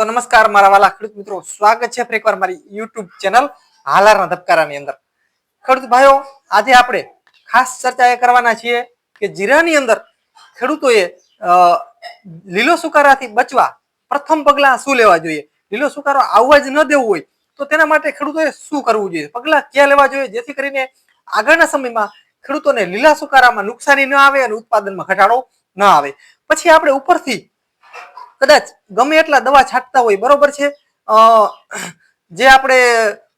તો નમસ્કાર, મારા વાલા ખેડૂત મિત્રો. સ્વાગત છે ફરી મારી યુટ્યુબ ચેનલ હાલારના ધબકારાની અંદર. ખેડૂત ભાઈઓ, આજે આપણે ખાસ ચર્ચા એ કરવાના છીએ કે જીરાની અંદર ખેડૂતોએ લીલો સુકારાથી બચવા પ્રથમ પગલા શું લેવા જોઈએ? લીલો સુકારો આવવા જ ન દેવું હોય તો તેના માટે ખેડૂતોએ શું કરવું જોઈએ? પગલા ક્યાં લેવા જોઈએ? જેથી કરીને આગળના સમયમાં ખેડૂતોને લીલા સુકારામાં નુકસાની ન આવે અને ઉત્પાદનમાં ઘટાડો ન આવે. પછી આપણે ઉપરથી કદાચ ગમે એટલા દવા છાંટતા હોય, બરોબર છે? જે આપણે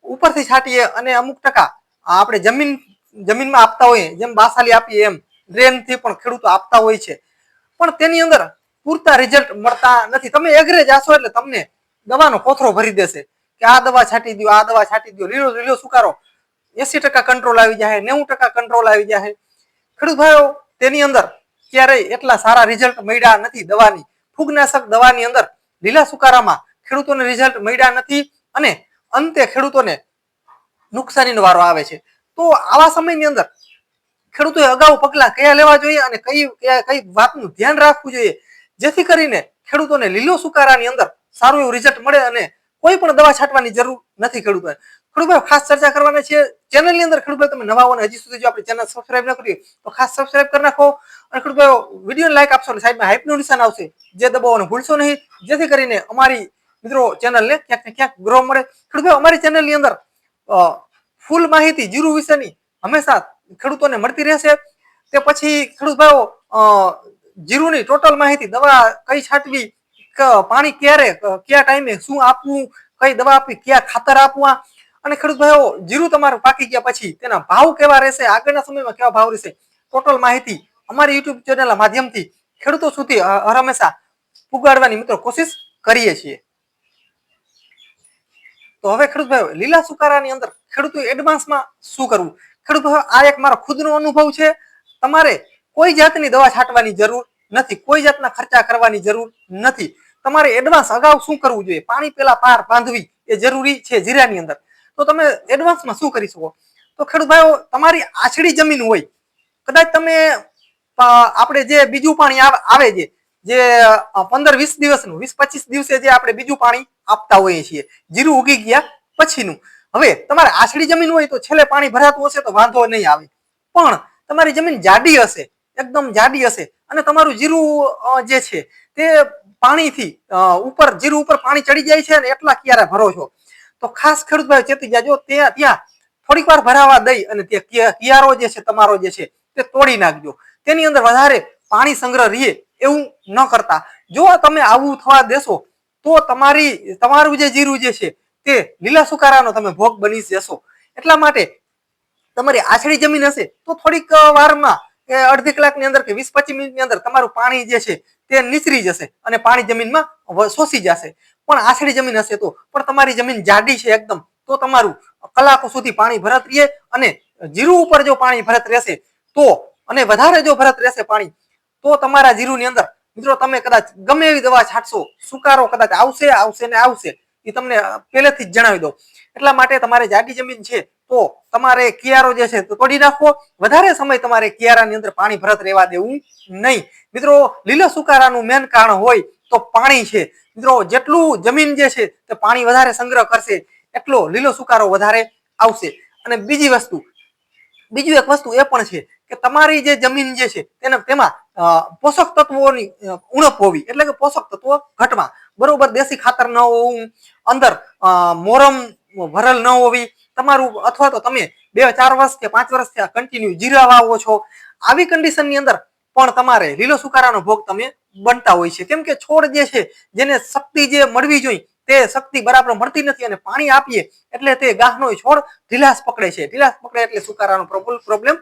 ઉપરથી છાંટીએ અને અમુક ટકા આપણે જમીન, જમીનમાં આપતા હોઈએ, જેમ બાસાલી આપીએ એમ, ડ્રેનથી પણ ખેડૂતો આપતા હોય છે. પણ તેની અંદર પૂરતા રિઝલ્ટ મળતા નથી. તમે એગ્રે જાશો એટલે તમને દવાનો કોથરો ભરી દેશે કે આ દવા છાંટી દો આ દવા છાંટી દો લીલો લીલો સુકારો એસી ટકા કંટ્રોલ આવી જાય નેવું ટકા કંટ્રોલ આવી જાય ખેડૂત ભાઈઓ, તેની અંદર ક્યારેય એટલા સારા રિઝલ્ટ મળ્યા નથી દવાની. ફૂગનાશક દવાની અંદર લીલા સુકારામાં ખેડૂતોને રિઝલ્ટ મળ્યા નથી અને અંતે ખેડૂતોને નુકસાનીનો વારો આવે છે. તો આવા સમયની અંદર ખેડૂતોએ અગાઉ પગલાં કયા લેવા જોઈએ અને કઈ કઈ વાતનું ધ્યાન રાખવું જોઈએ? જેથી કરીને ખેડૂતોને લીલો સુકારાની અંદર સારું એવું રિઝલ્ટ મળે અને કોઈ પણ દવા છાંટવાની જરૂર નથી ખેડૂતોને. ખેડૂતો ખાસ ચર્ચા કરવાના છે. ચેનલની અંદર ખેડૂતભાઈ તમે નવા અને હજી સુધી જો આપણે ચેનલ સબસ્ક્રાઇબ ન કરી તો ખાસ સબસ્ક્રાઇબ કરી નાખો. અને ખેડૂતભાઈ વીડિયો લાઈક આપશો અને સાઈડમાં હાઈપનું નિશાન આવશે. જે દબાવવાનું ભૂલશો નહીં, જેથી કરીને અમારી મિત્રો ચેનલને ક્યાંક ને ક્યાંક ગ્રો મળે. ખેડૂતભાઈ અમારી ચેનલની અંદર ફૂલ માહિતી, જીરું વિશેની હંમેશા ખેડૂતોને મળતી રહેશે. તે પછી ખેડૂત ભાઈઓ જીરુની ટોટલ માહિતી, દવા કઈ છાંટવી પાણી ક્યારે કયા ટાઈમે શું આપવું, કઈ દવા આપવી, કયા ખાતર આપવા અને ખેડૂત ભાઈઓ, જીરું તમારું પાકી ગયા પછી તેના ભાવ કેવા રહેશે? આગળના સમયમાં કેવા ભાવ રહેશે? ટોટલ માહિતી અમારી યુટ્યુબ ચેનલના માધ્યમથી ખેડૂતો સુધી હંમેશા પુગાડવાની મિત્રો કોશિશ કરીએ છીએ. તો હવે ખેડૂત ભાઈઓ, લીલા સુકારાની અંદર ખેડૂતો એડવાન્સમાં શું કરવું? ખેડૂત ભાઈઓ, આ એક મારો ખુદનો અનુભવ છે. તમારે કોઈ જાતની દવા છાંટવાની જરૂર નથી. કોઈ જાતના ખર્ચા કરવાની જરૂર નથી. તમારે એડવાન્સ અગાઉ શું કરવું જોઈએ? પાણી પેલા પાર બાંધવી એ જરૂરી છે જીરાની અંદર. તો તમે એડવાન્સમાં શું કરી શકો? તો ખેડૂત ભાઈઓ, તમારી આછડી જમીન હોય, કદાચ તમે આપણે જે બીજું પાણી આવે છે, જે પંદર વીસ દિવસનું, વીસ પચીસ દિવસે જે આપણે બીજું પાણી આપતા હોઈએ છીએ, જીરું ઉગી ગયા પછીનું. હવે, તમારે આછડી જમીન હોય તો છેલ્લે પાણી ભરાતું હશે તો વાંધો નહીં આવે. પણ, તમારી જમીન જાડી હશે, એકદમ જાડી હશે, અને તમારું જીરું જે છે, તે પાણીથી ઉપર, જીરું ઉપર પાણી ચડી જાય છે અને એટલા ક્યારે ભરો છો. તો ખાસ ખેડૂત ભાઈ ચેતી જાજો તે ત્યાં થોડીક વાર ભરાવા દઈ અને તે કિયારો જે છે, તમારો જે છે, તે તોડી નાખજો. તેની અંદર વધારે પાણી સંગ્રહ રહીએ એવું ન કરતા. જો તમે આવું થવા દેશો, તો તમારી, તમારું જે જીરું જે છે, તે લીલા સુકારાનો તમે ભોગ બની જશો. એટલા માટે તમારી આછડી જમીન હશે, તો થોડીક વારમાં કે અડધી કલાકની અંદર કે વીસ પચીસ મિનિટની અંદર તમારું પાણી જે છે, તે નીચરી જશે અને પાણી જમીનમાં શોષી જશે. પણ આછડી જમીન હશે તો. પણ તમારી જમીન જાડી છે એકદમ. તો તમારું કલાકો સુધી પાણી ભરત રહે અને જીરું ઉપર જો પાણી ભરત રહેશે તો અને વધારે જો ભરત રહેશે પાણી, તો તમારા જીરુની અંદર, મિત્રો તમે કદાચ ગમે એવી દવા છાંટશો, સુકારો કદાચ આવશે આવશે ને આવશે, એ તમને પહેલેથી જ જણાવી દો એટલા માટે તમારે જાડી જમીન છે તો તમારે કિયારો જે છે તોડી નાખવો. વધારે સમય તમારે કિયારાની અંદર પાણી ભરત રહેવા દેવું નહીં. મિત્રો લીલા સુકારાનું મેન કારણ હોય તો પાણી છે. મિત્રો, જેટલું જમીન જે છે તે પાણી વધારે સંગ્રહ કરશે, એટલો લીલો સુકારો વધારે આવશે. અને બીજી વસ્તુ, બીજું એક વસ્તુ એ પણ છે કે તમારી જે જમીન જે છે તેને, તેમાં પોષક તત્વોની ઉણપ હોવી, એટલે કે પોષક તત્વો ઘટવા બરોબર, દેશી ખાતર ન હોવું, અંદર મોરમ ભરલ ન હોવી, તમારું, અથવા તો તમે બે ચાર વર્ષ કે પાંચ વર્ષ કન્ટિન્યુ જીરા વાવો છો. આવી કન્ડિશનની અંદર પણ તમારે લીલો સુકારાનો ભોગ તમે બનતા હોય છે. કેમ કે છોડ જે છે, જેને શક્તિ જે મળવી જોઈએ, તે શક્તિ બરાબર મળતી નથી અને પાણી આપીએ એટલે તે ગાહનો છોડ ઢીલાસ પકડે છે. ઢીલાસ પકડે એટલે સુકારાનો પ્રોબ્લેમ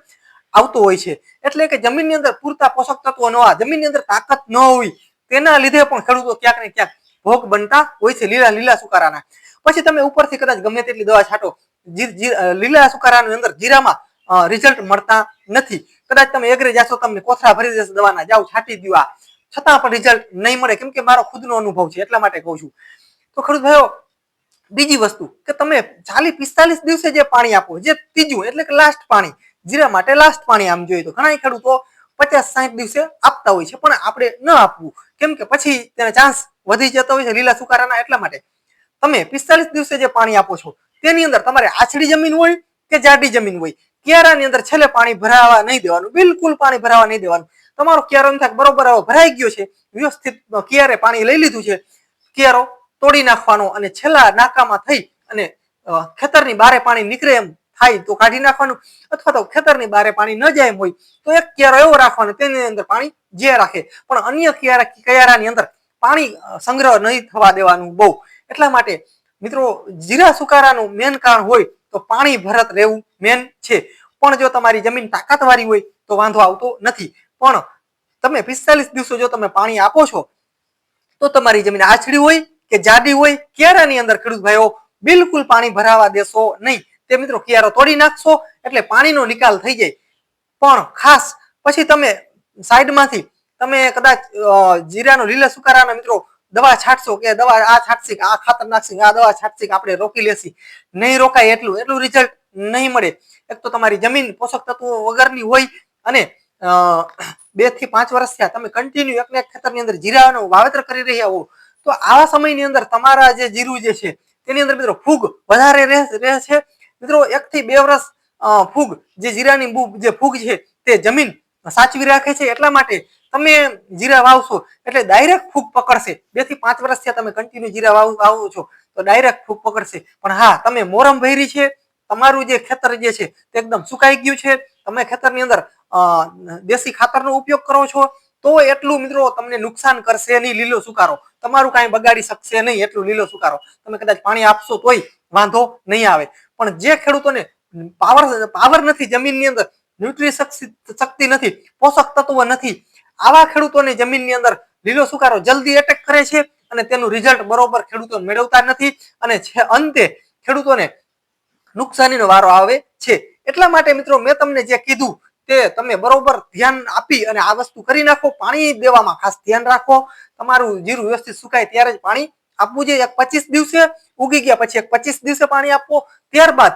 આવતો હોય છે. એટલે કે જમીનની અંદર પૂરતા પોષક તત્વો ન હોય, જમીનની અંદર તાકાત ન હોય, તેના લીધે પણ ખેડૂતો ક્યાંક ને ક્યાંક ભોગ બનતા હોય છે, લીલા લીલા સુકારાના. પછી તમે ઉપરથી કદાચ ગમે તેટલી દવા છાંટો લીલા સુકારાની અંદર જીરામાં રિઝલ્ટ મળતા નથી. કદાચ તમે એગ્રે જશો, તમને કોથળા ભરી દેશે, દવાના જાઓ છાંટી દો છતાં પણ રિઝલ્ટ નહીં મળે. કેમ કે મારો ખુદનો અનુભવ છે, એટલા માટે કહું છું. તો ખરું ભાઈઓ, બીજી વસ્તુ કે તમે ચાલી પિસ્તાલીસ દિવસે જે પાણી આપો, જે ત્રીજું, એટલે કે લાસ્ટ પાણી, જીરા માટે લાસ્ટ પાણી આમ જોઈએ તો ઘણા ખેડૂતો પચાસ સાઠ દિવસે આપતા હોય છે, પણ આપણે ન આપવું. કેમ કે પછી તેના ચાન્સ વધી જતો હોય છે, લીલા સુકારાના, એટલા માટે. તમે પિસ્તાલીસ દિવસે જે પાણી આપો છો, તેની અંદર તમારે આછડી જમીન હોય કે જાડી જમીન હોય? ક્યારાની અંદર છેલ્લે પાણી ભરાવા નહીં દેવાનું, બિલકુલ પાણી ભરાવા નહીં દેવાનું. તમારો ક્યારો થાક બરોબર ભરાઈ ગયો છે, વ્યવસ્થિત ક્યારે પાણી લઈ લીધું છે. કેરો તોડી નાખવાનો અને છેલ્લા નાકામાં થઈ અને ખેતરની બારે પાણી નીકળે એમ થાય તો કાઢી નાખવાનું અથવા તો ખેતરની બારે પાણી ન જાય એમ હોય તો એક ક્યારો એવો રાખવાનો તેની અંદર પાણી જે રાખે. પણ અન્ય ક્યારા ક્યારાની અંદર પાણી સંગ્રહ નહીં થવા દેવાનું બહુ. એટલા માટે મિત્રો જીરા સુકારાનું મેન કારણ હોય તો પાણી ભરત રહેવું મેન છે. પણ જો તમારી જમીન તાકાતવાળી હોય, તો વાંધો આવતો નથી. પણ તમે પિસ્તાલીસ દિવસો જો તમે પાણી આપો છો, તો તમારી જમીન આછડી હોય કે જાડી હોય ક્યારાની અંદર ખેડૂત ભાઈઓ બિલકુલ પાણી ભરાવા દેશો નહીં. તે મિત્રો ક્યારો તોડી નાખશો, એટલે પાણીનો નિકાલ થઈ જાય. પણ ખાસ, પછી તમે સાઈડમાંથી, તમે કદાચ જીરાનો લીલા સુકારાના મિત્રો દવા છાંટશો કે દવા આ છાંટશે આ ખાતર નાખશી આ દવા છાંટશી આપણે રોકી લેશી. નહીં રોકાય એટલું એટલું રિઝલ્ટ નહીં મળે. એક તો તમારી જમીન પોષક તત્વો વગરની હોય અને બેથી પાંચ વર્ષ થયા તમે કન્ટિન્યુ એકને એક ખેતરની અંદર જીરાનું વાવેતર કરી રહ્યા હો તો આવા સમયની અંદર તમારા જે જીરું જે છે, તેની અંદર મિત્રો ફૂગ વધારે રહે છે. મિત્રો એક થી બે વર્ષ ફૂગ, જે જીરાની જે ફૂગ છે, તે જમીન સાચવી રાખે છે એટલા માટે તમે જીરા વાવશો એટલે ડાયરેક્ટ ફૂગ પકડશે. બેથી પાંચ વર્ષ થયા તમે કન્ટિન્યુ જીરા વાવ, વાવો છો. તો ડાયરેક્ટ ફૂગ પકડશે. પણ હા, તમે મોરમ ભૈરી છે. તમારું જે ખેતર જે છે તે એકદમ સુકાઈ ગયું છે. તમે ખેતરની અંદર દેશી ખાતરનો ઉપયોગ કરો છો, તો એટલું મિત્રો તમને નુકસાન કરશે નહીં, લીલો સુકારો. તમારું કાંઈ બગાડી શકશે નહીં, એટલું લીલો સુકારો. તમે કદાચ પાણી આપશો તોય વાંધો નહીં આવે. પણ જે ખેડૂતોને પાવર પાવર નથી જમીનની અંદર ન્યુટ્રી શક્તિ નથી, પોષક તત્વ નથી આવા ખેડૂતોને જમીનની અંદર લીલો સુકારો જલ્દી એટેક કરે છે અને તેનું રિઝલ્ટ બરોબર ખેડૂતો મેળવતા નથી અને છે અંતે ખેડૂતોને નુકસાનીનો વારો આવે છે. એટલા માટે મિત્રો મેં તમને જે કીધું તે તમે બરોબર ધ્યાન આપી અને આ વસ્તુ કરી નાખો, પાણી દેવામાં ખાસ ધ્યાન રાખો. તમારું જીરું વ્યવસ્થિત સુકાય ત્યારે જ પાણી આપવું જોઈએ. એક પચીસ દિવસે ઉગી ગયા પછી એક પચીસ દિવસે પાણી આપવો ત્યારબાદ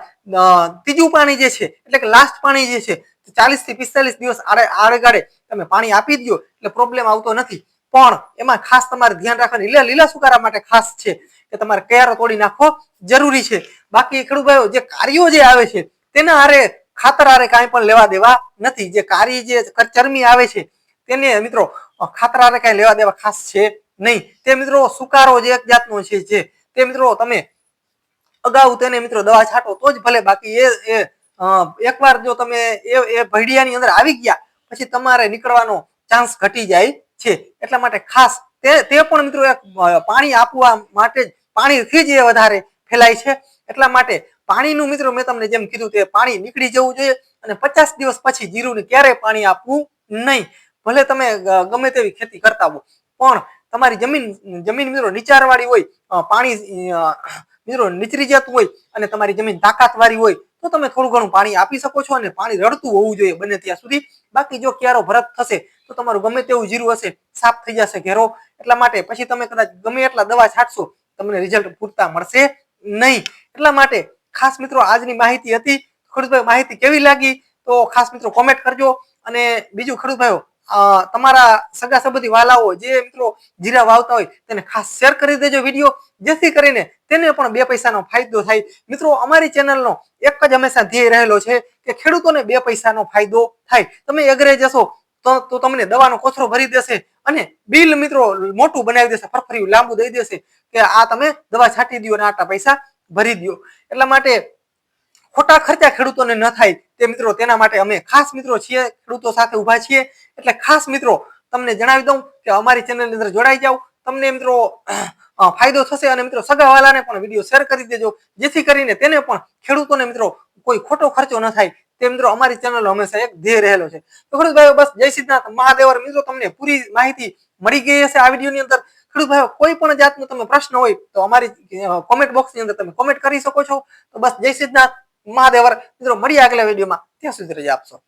ત્રીજું પાણી જે છે, એટલે કે લાસ્ટ પાણી જે છે ચાલીસથી પિસ્તાલીસ દિવસ આડે આડેગાડે તમે પાણી આપી દો એટલે પ્રોબ્લેમ આવતો નથી. પણ એમાં ખાસ તમારે ધ્યાન રાખવાનું, લીલા લીલા સુકારા માટે ખાસ છે કે તમારે કેરો તોડી નાખવો જરૂરી છે. બાકી ખેડૂત ભાઈઓ જે કાર્યો જે આવે છે, તેના આરે ખાતર આરે કાંઈ પણ લેવા દેવા નથી. જે કારી જે ચરમી આવે છે, તેને મિત્રો ખાતર આરે કાંઈ લેવા દેવા ખાસ છે નહીં. તે મિત્રો સુકારો જે એક જાતનો છે જે, તે મિત્રો તમે અગાઉ તેને મિત્રો દવા છાંટો તો જ ભલે, બાકી એ એકવાર જો તમે એ એ ભડિયાની અંદર આવી ગયા, પછી તમારે નીકળવાનો ચાન્સ ઘટી જાય છે. એટલા માટે ખાસ તે તે પણ મિત્રો એક પાણી આપવા માટે જ, પાણીથી જ એ વધારે ફેલાય છે. એટલા માટે પાણીનું મિત્રો મેં તમને જેમ કીધું તે પાણી નીકળી જવું જોઈએ અને પચાસ દિવસ પછી જીરુંને ક્યારેય પાણી આપવું નહીં. ભલે તમે ગમે તેવી ખેતી કરતા હો, પણ તમારી જમીન જમીન મિત્રો નીચાણવાળી હોય પાણી મિત્રો નીચરી જતું હોય અને તમારી જમીન તાકાતવાળી હોય તો તમે થોડું ઘણું પાણી આપી શકો છો અને પાણી રડતું હોવું જોઈએ બને ત્યાં સુધી. બાકી જો ક્યારો ભરત થશે તો તમારું ગમે તેવું જીરું હશે સાફ થઈ જશે ઘેરો. એટલા માટે પછી તમે કદાચ ગમે એટલા દવા છાંટશો તમને રિઝલ્ટ પૂરતા મળશે નહીં. એટલા માટે ખાસ મિત્રો આજની માહિતી હતી. ખડુભાઈ માહિતી કેવી લાગી? તો ખાસ મિત્રો કોમેન્ટ કરજો. અને બીજું ખેડૂતભાઈઓ અ, તમારા સગા સંબંધી વાલાઓ જે મિત્રો જીરા વાવતા હોય તેને ખાસ શેર કરી દેજો વીડિયો જેથી કરીને તેને પણ બે પૈસાનો ફાયદો થાય. મિત્રો, અમારી ચેનલનો એક જ હંમેશા ધ્યેય રહેલો છે કે ખેડૂતોને બે પૈસાનો ફાયદો થાય. તમે એગ્રે જશો તો તો તમને દવાનો કોથરો ભરી દેશે અને બિલ મિત્રો મોટું બનાવી દેશે, ફરફર્યું લાંબુ દઈ દેશે કે આ તમે દવા છાંટી દો અને આટલા પૈસા ભરી દો એટલા માટે ખોટા ખર્ચા ખેડૂતોને ન થાય. તે મિત્રો, તેના માટે અમે ખાસ મિત્રો છીએ, ખેડૂતો સાથે ઊભા છીએ. એટલે ખાસ મિત્રો, તમને જણાવી દઉં કે અમારી ચેનલની અંદર જોડાઈ જાઓ. તમને મિત્રો ફાયદો થશે અને મિત્રો, સગાવાલાને પણ વીડિયો શેર કરી દેજો. જેથી કરીને તેને પણ ખેડૂતોને મિત્રો, કોઈ ખોટો ખર્ચો ન થાય. તે મિત્રો, અમારી ચેનલ હંમેશા એક ધ્યેય રહેલો છે. તો બસ જય સિદ્ધનાથ. મહાદેવર, મિત્રો, તમને પૂરી માહિતી મળી ગઈ હશે આ વિડીયોની અંદર. ખેડૂત ભાઈઓ કોઈ પણ જાતનો તમે પ્રશ્ન હોય, તો અમારી કોમેન્ટ બોક્સની અંદર તમે કોમેન્ટ કરી શકો છો. તો બસ જય સિદ્ધનાથ. મહાદેવર મિત્રો મળી આગલા વિડીયોમાં. ત્યાં સુધી રજા આપશો.